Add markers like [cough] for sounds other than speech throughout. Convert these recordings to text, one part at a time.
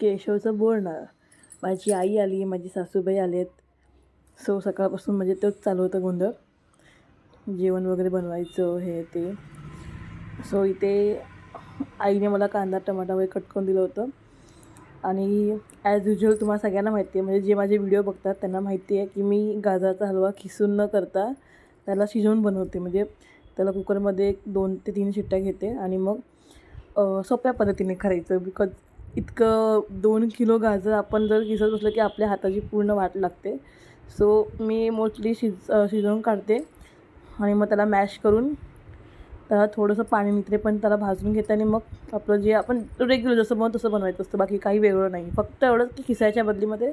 केशवचं बोलणं माझी आई आली माझी सासूबाई आलेत. सो सकाळपासून म्हणजे तोच चालू होतं गोंधळ. जेवण वगैरे बनवायचं हे ते. सो इथे आईने मला कांदा टमाटा वगैरे कट करून दिलं होतं. आणि ॲज युजल तुम्हाला सगळ्यांना माहिती आहे म्हणजे जे माझे व्हिडिओ बघतात त्यांना माहिती आहे की मी गाजराचा हलवा खिसून न करता त्याला शिजवून बनवते. म्हणजे त्याला कुकरमध्ये एक दोन ते तीन शिट्ट्या घेते आणि मग सोप्या पद्धतीने करायचं. बिकॉज इतकं दोन किलो गाजर आपण जर किसत बसलं की आपल्या हाताची पूर्ण वाट लागते. सो मी मोस्टली शिज शिजवून काढते आणि मग त्याला मॅश करून त्याला थोडंसं पाणी निघते पण त्याला भाजून घेते आणि मग आपलं जे आपण रेग्युलर जसं बनवतो तसं बनवायचं असतं बाकी काही वेगळं नाही. फक्त एवढंच की किसायच्या बदलीमध्ये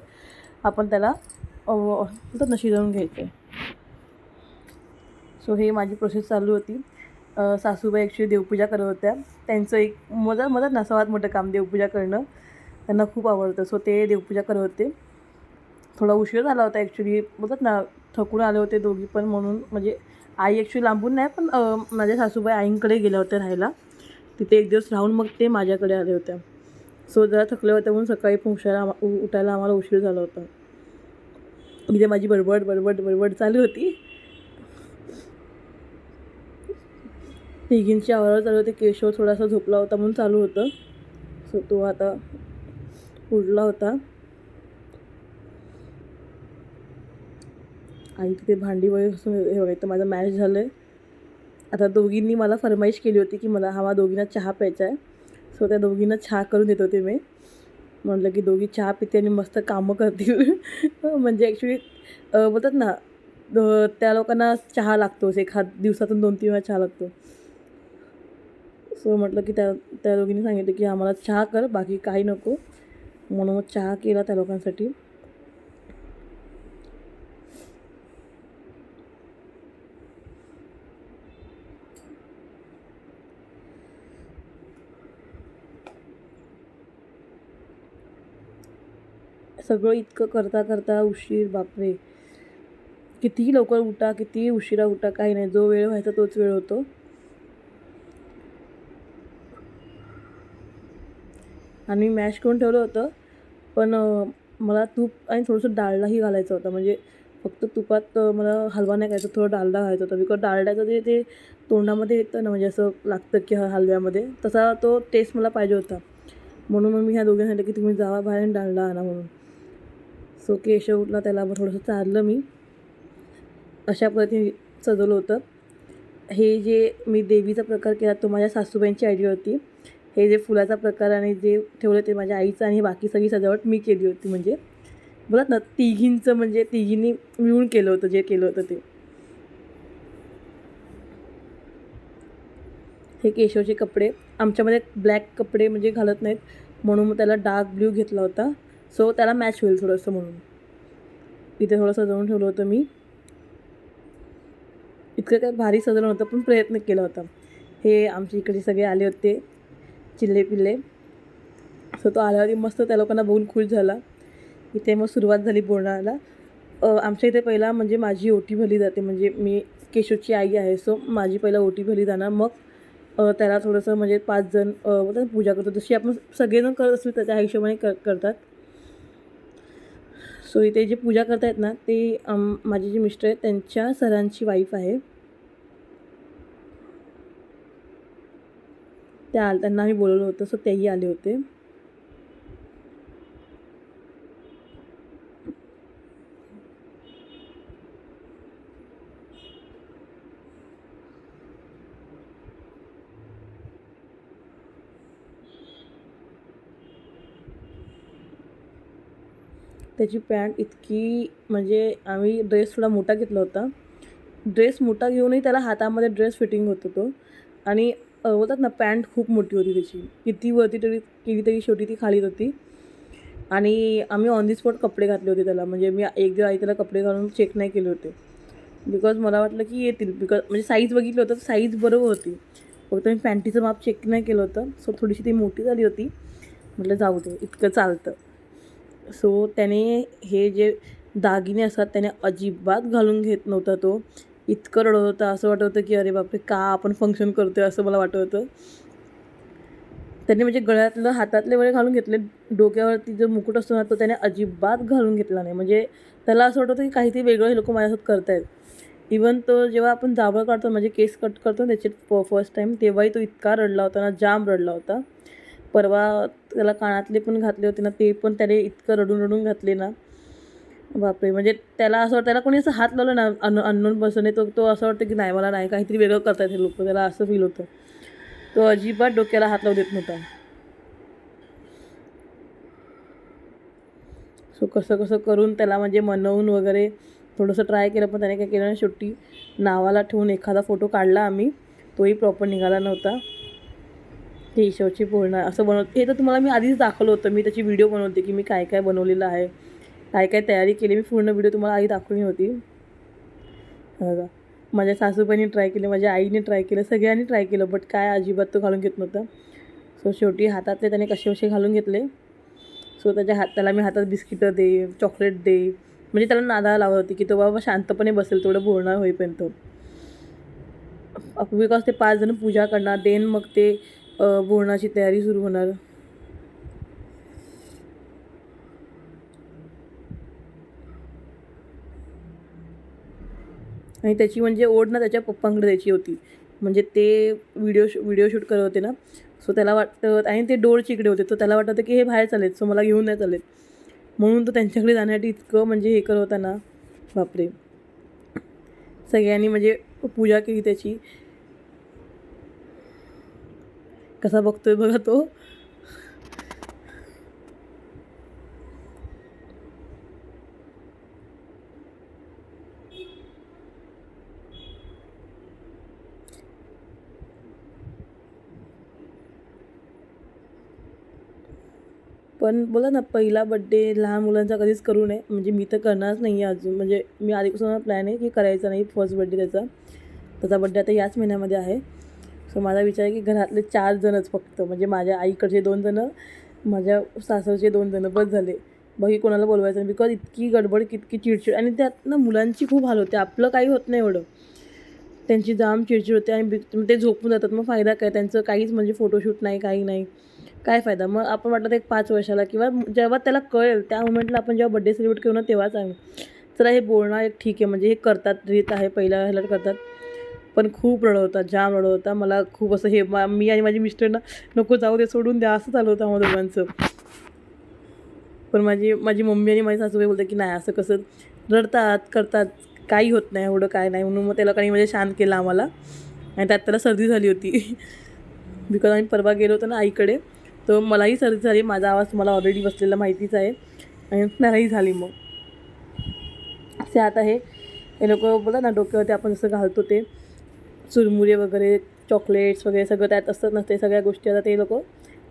आपण त्याला शिजवून घ्यायचं. सो हे माझी प्रोसेस चालू होती. सासूबाई ॲक्च्युली देवपूजा करत होत्या. त्यांचं एक मजा मदत ना सर्वात मोठं काम देवपूजा करणं. त्यांना खूप आवडतं. सो ते देवपूजा करत होते. थोडा उशीर झाला होता ॲक्च्युली बोलतात ना थकून आले होते दोघी पण म्हणून. म्हणजे आई ॲक्च्युली लांबून नाही पण माझ्या सासूबाई आईंकडे गेल्या होत्या राहायला. तिथे एक दिवस राहून मग ते माझ्याकडे आले होत्या सो जरा थकले होते म्हणून सकाळी पोहोचायला आमा- उठायला आम्हाला उशीर झाला होता. इथे माझी बडबड बडबड बडबड चालू होती. तिघींची आवाज चालू होती. केशव थोडासा झोपला होता म्हणून चालू होतं. सो तो आता उडला होता. आई तिथे भांडी वगैरे असून हे वगैरे तर माझं मॅच झालं आहे आता दोघींनी मला फरमाईश केली होती की मला हवा दोघींना चहा प्यायचा आहे. सो त्या दोघींना चहा करून देत होते मी. म्हटलं की दोघी चहा पिते आणि मस्त कामं करतील. [laughs] म्हणजे ॲक्च्युली बोलतात ना त्या लोकांना चहा लागतोच. एखाद दिवसातून दोन तीन वेळा चहा लागतो. सो म्हटलं की त्या त्या दोघींनी सांगितलं की आम्हाला चहा कर बाकी काही नको. म्हणून मग चहा केला त्या लोकांसाठी. सगळं इतकं करता करता उशीर बापरे. कितीही लवकर उठा कितीही उशिरा उठा काही नाही. जो वेळ व्हायचा तोच वेळ होतो. आणि मॅश करून ठेवलं होतं. पण मला तूप आणि थोडंसं डालडाही घालायचं होतं. म्हणजे फक्त तुपात मला हलवा नाही खायचा थोडं डालडा घालायचा होता. बिकॉज डालड्याचं जे ते तोंडामध्ये येतं ना म्हणजे असं लागतं की हा हलव्यामध्ये तसा तो टेस्ट मला पाहिजे होता. म्हणून मग मी ह्या दोघांना सांगितलं की तुम्ही जावा बाहेर आणि डालडा आणा म्हणून. सो केशव उठला त्याला मग थोडंसं चाललं मी. अशा पद्धतीने सजवलं होतं. हे जे मी देवीचा प्रकार केला तो माझ्या सासूबाईंची आयडिया होती. हे जे फुलाचा प्रकार आणि जे ठेवलं ते माझ्या आईचं आणि बाकी सगळी सजावट मी केली होती म्हणजे. बोलत ना तिघींचं म्हणजे तिघींनी मिळून केलं होतं जे केलं होतं ते. हे केशवचे कपडे. आमच्यामध्ये ब्लॅक कपडे म्हणजे घालत नाहीत. म्हणून मग त्याला डार्क ब्ल्यू घेतला होता. सो त्याला मॅच होईल थोडंसं म्हणून. इथे थोडं सजवून ठेवलं होतं मी. इतकं काय भारी सजवलं होतं पण प्रयत्न केला होता. हे आमच्या इकडे सगळे आले होते. चिल्ले पिल्ले सो तो आल्यावरती मस्त त्या लोकांना बघून खुश झाला. इथे मग सुरुवात झाली बोलण्याला. आमच्या इथे पहिला म्हणजे माझी ओटी भरली जाते. म्हणजे मी केशवची आई आहे सो माझी पहिला ओटी भरली जाणार. मग त्याला थोडंसं म्हणजे पाच जण पूजा करतो. जशी आपण सगळेजण करत असतो त्याच्या हिशोबाने कर करतात. सो इथे जे पूजा करतायत ना ते माझे जे मिस्टर आहेत त्यांच्या सरांची वाईफ आहे. त्या त्यांना आम्ही बोलवलं होतं सो तेही आले होते. त्याची पॅन्ट इतकी म्हणजे आम्ही ड्रेस थोडा मोठा घेतला होता. ड्रेस मोठा घेऊनही त्याला हातामध्ये ड्रेस फिटिंग होत होतो. आणि बोलतात ना पॅन्ट खूप मोठी होती त्याची. किती वरती तरी केली तरी शेवटी ती खालीच होती. आणि आम्ही ऑन दी स्पॉट कपडे घातले होते त्याला. म्हणजे मी एक दिवस आई त्याला कपडे घालून चेक नाही केले होते. बिकॉज मला वाटलं की येतील. बिकॉज म्हणजे साईज बघितलं होतं साईज बरोबर होती. फक्त मी पॅन्टीचं माप चेक नाही केलं होतं. सो थोडीशी ती मोठी झाली होती. म्हटलं जाऊ दे इतकं चालतं. सो त्याने हे जे दागिने असतात त्याने अजिबात घालून घेत नव्हता तो. इतकं रडत होता असं वाटत होतं की अरे बापरे का आपण फंक्शन करतोय असं मला वाटत होतं. त्यांनी म्हणजे गळ्यातलं हातातले वगैरे घालून घेतले डोक्यावरती जो मुकुट असतो ना तो त्याने अजिबात घालून घेतला नाही. म्हणजे त्याला असं वाटत की काहीतरी वेगळं हे लोक माझ्यासोबत करतायत. इवन तो जेव्हा आपण जाबळ काढतो म्हणजे केस कट करतो ना त्याचे फ फर्स्ट टाईम तेव्हाही तो इतका रडला होता ना जाम रडला होता. परवा त्याला कानातले पण घातले होते ना ते पण त्याने इतकं रडून रडून घातले ना. बापरे म्हणजे त्याला असं वाटतं त्याला कोणी असं हात लावलं ना अन अननोन पर्सन तो तो असं वाटतं की नाही मला नाही काहीतरी वेगळं करतात हे लोक त्याला असं फील होतं. तो अजिबात डोक्याला हात लावू देत नव्हता. सो कसं कसं करून त्याला म्हणजे मनवून वगैरे थोडंसं ट्राय केलं पण त्याने काय केलं नाही शेवटी. नावाला ठेवून एखादा फोटो काढला आम्ही तोही प्रॉपर निघाला नव्हता. केशवची पूर्ण असं बनव हे तर तुम्हाला मी आधीच दाखवलं होतं मी त्याची व्हिडिओ बनवते की मी काय काय बनवलेलं आहे. काय काय तयारी केली. मी पूर्ण व्हिडिओ तुम्हाला आधी दाखवली होती. बघा. माझ्या सासूबाईंनी ट्राय केलं माझ्या आईने ट्राय केलं सगळ्यांनी ट्राय केलं बट काय अजिबात तो घालून घेत नव्हतं. सो शेवटी हातातले त्याने कसे कसे घालून घेतले. सो त्याच्या हात त्याला मी हातात बिस्किटं दे चॉकलेट दे. म्हणजे त्याला नादाला लावत होती की तो बाबा शांतपणे बसेल तेवढं बोलणार होईपर्यंत. बिकॉज ते पाच जण पूजा करणार देन मग ते बोलण्याची तयारी सुरू होणार. आणि त्याची म्हणजे ओढ ना त्याच्या पप्पांकडे द्यायची होती. म्हणजे ते व्हिडिओ शू व्हिडिओ शूट करत होते ना. सो त्याला वाटतं आणि ते डोळचे इकडे होते. तर त्याला वाटत होतं की हे बाहेर चालेल सो मला घेऊन नाही चालेल म्हणून तो त्यांच्याकडे जाण्यासाठी इतकं म्हणजे हे करत होता ना. बापरे. सगळ्यांनी म्हणजे पूजा केली त्याची. कसा बघतोय बघा तो. पण बोला ना पहिला बड्डे लहान मुलांचा कधीच करू नये. म्हणजे मी तर करणारच नाही आहे अजून. म्हणजे मी आधीपासून प्लॅन आहे की करायचा नाही फर्स्ट बड्डे त्याचा. त्याचा बड्डे आता याच महिन्यामध्ये आहे. सो माझा विचार आहे की घरातले चार जणच फक्त. म्हणजे माझ्या आईकडचे दोन जणं माझ्या सासरचे दोन जणं बस झाले. बाकी कोणाला बोलवायचं नाही. बिकॉज इतकी गडबड इतकी चिडचिड. आणि त्यात ना मुलांची खूप हाल होते. आपलं काही होत नाही एवढं. त्यांची जाम चिडचिड होते आणि ते झोपून जातात. मग फायदा काय? त्यांचं काहीच म्हणजे फोटोशूट नाही काही नाही. काय फायदा? मग आपण वाटलं एक पाच वर्षाला किंवा जेव्हा त्याला कळेल त्या मुमेंटला आपण जेव्हा बड्डे सेलिब्रेट करू ना तेव्हाच आहे चला हे बोलणं एक ठीक आहे म्हणजे हे करतात रीत आहे पहिल्या ह्याला करतात. पण खूप रडत जाम रडवता होता. मला खूप असं हे मा- मी आणि माझी मिस्टरना नको जाऊ दे सोडून द्या असं चालू होतं आम्हा दोघांचं. पण माझी माझी मम्मी आणि माझी सासूबाई बोलतात की नाही असं कसं रडतात करतात काही होत नाही एवढं काय नाही. म्हणून मग त्याला काही म्हणजे शांत केलं आम्हाला. आणि त्यात त्याला सर्दी झाली होती. [laughs] बिकॉज आम्ही परवा गेलो होतो ना आईकडे तर मलाही सर्दी झाली माझा आवाज तुम्हाला ऑलरेडी बसलेला माहितीच आहे. आणि त्यालाही झाली मग. असे आता हे हे लोक बोला ना डोक्यावरती आपण जसं घालतो ते चुरमुरे वगैरे चॉकलेट्स वगैरे सगळं त्यात असतात ना ते सगळ्या गोष्टी आता ते लोक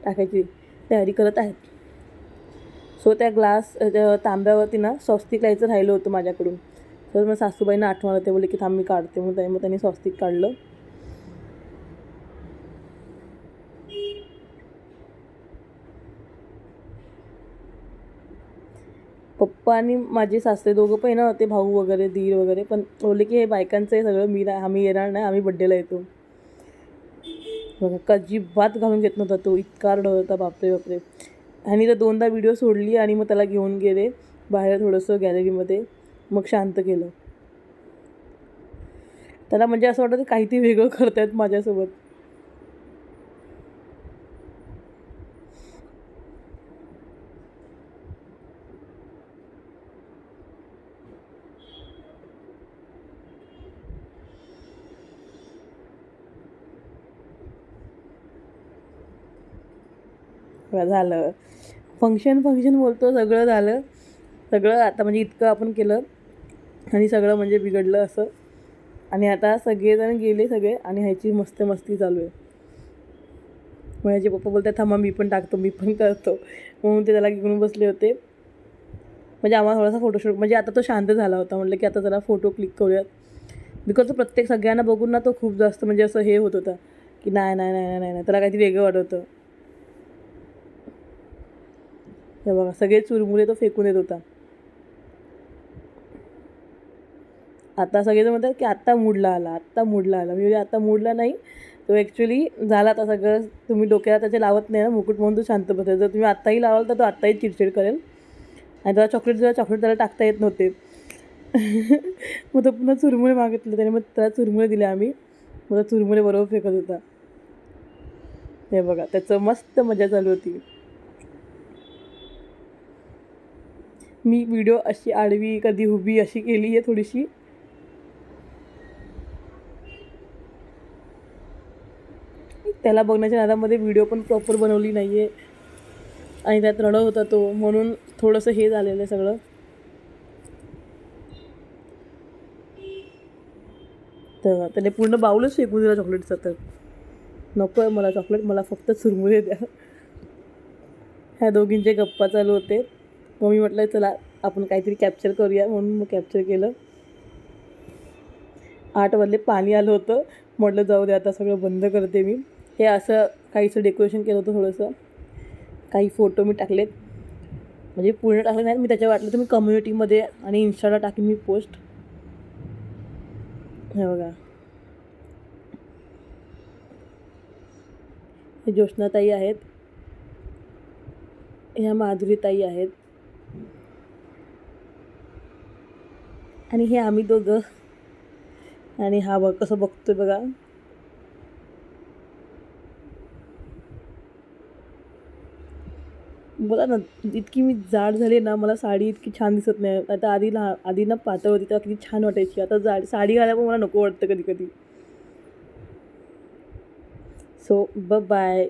टाकायची तयारी करत आहेत. सो त्या ग्लास त्या तांब्यावरती ना स्वस्तिक लायचं राहिलं होतं माझ्याकडून. तर मग सासूबाईंना आठवण ते बोलले की थांब मी काढते मग त्यांनी मग त्यांनी स्वस्तिक काढलं. पप्पा आणि माझे सासरे दोघं पण येणार होते भाऊ वगैरे दीर वगैरे पण बोलले की हे बायकांचं आहे सगळं मी आम्ही येणार नाही आम्ही बड्डेला येतो. बघा अजिबात घालून घेत नव्हता तो इतका रडत होता बापरे बापरे. आणि तर दोनदा व्हिडिओ सोडली आणि मग त्याला घेऊन गेले बाहेर थोडंसं गॅलरीमध्ये मग शांत केलं. त्याला म्हणजे असं वाटतं काहीतरी वेगळं करतायत माझ्यासोबत. झालं. फंक्शन फंक्शन बोलतो सगळं झालं. सगळं आता म्हणजे इतकं आपण केलं आणि सगळं म्हणजे बिघडलं असं. आणि आता सगळेजण गेले सगळे आणि ह्याची मस्त मस्ती चालू आहे. मग ह्याचे पप्पा बोलतात थांबा मी पण टाकतो मी पण करतो. म्हणून ते त्याला घेऊन बसले होते. म्हणजे आम्हाला थोडासा फोटोशूट म्हणजे आता तो शांत झाला होता. म्हटलं की आता जरा फोटो क्लिक करूयात. बिकॉज तो प्रत्येक सगळ्यांना बघून ना तो खूप जास्त म्हणजे असं हे होत होता. की नाही नाही नाही नाही, नाही नाही त्याला काहीतरी वेगळं वाटत होतं हे बघा सगळे चुरमुरे तो फेकून येत होता. आता सगळेजण म्हणतात की आत्ता मूडला आला आत्ता मूडला आला. मी आत्ता मूडला नाही. तो ॲक्च्युली झाला आता सगळं. तुम्ही डोक्याला त्याचे लावत नाही ना. मुकुट म्हणून तो शांत बसेल. जर तुम्ही आत्ताही लावाल तर तो आत्ताही चिडचिड करेल. आणि त्याला चॉकलेट दिला चॉकलेट त्याला टाकता येत नव्हते. [laughs] मग तो पुन्हा चुरमुळे मागितले. त्याने मग त्याला चुरमुळे दिले आम्ही. मग चुरमुळे बरोबर फेकत होता. हे बघा त्याचं मस्त मजा चालू होती. मी व्हिडिओ अशी आडवी कधी उभी अशी केली आहे थोडीशी. त्याला बघण्याच्या नादामध्ये व्हिडिओ पण प्रॉपर बनवली नाही आहे आणि त्यात रडत होता तो म्हणून थोडंसं हे झालेलं आहे सगळं. तर त्याने पूर्ण बाऊलच फेकून दिला चॉकलेटचा तर. नको आहे मला चॉकलेट मला फक्त चुरमुरे द्या. ह्या दोघींचे गप्पा चालू होते. मग मी म्हटलं चला आपण काहीतरी कॅप्चर करूया म्हणून मग कॅप्चर केलं. आठ वाजले पाणी आलं होतं. म्हटलं जाऊ दे आता सगळं बंद करते मी. हे असं काहीचं डेकोरेशन केलं होतं थोडंसं. काही फोटो मी टाकलेत. म्हणजे पूर्ण टाकले नाही मी त्याच्या वाटलं तर मी कम्युनिटीमध्ये आणि इन्स्टाला टाकेन मी पोस्ट हे बघा. हे ज्योत्स्नाताई आहेत. ह्या माधुरीताई आहेत. आणि हे आम्ही दोघं. आणि हा बघ कसं बघतोय बघा. बघा ना इतकी मी जाड झाली ना मला साडी इतकी छान दिसत नाही. आता आधी लहा आधी ना पातळ होती तेव्हा किती छान वाटायची. आता जाड साडी घालायला पण मला नको वाटतं कधी कधी. सो ब बाय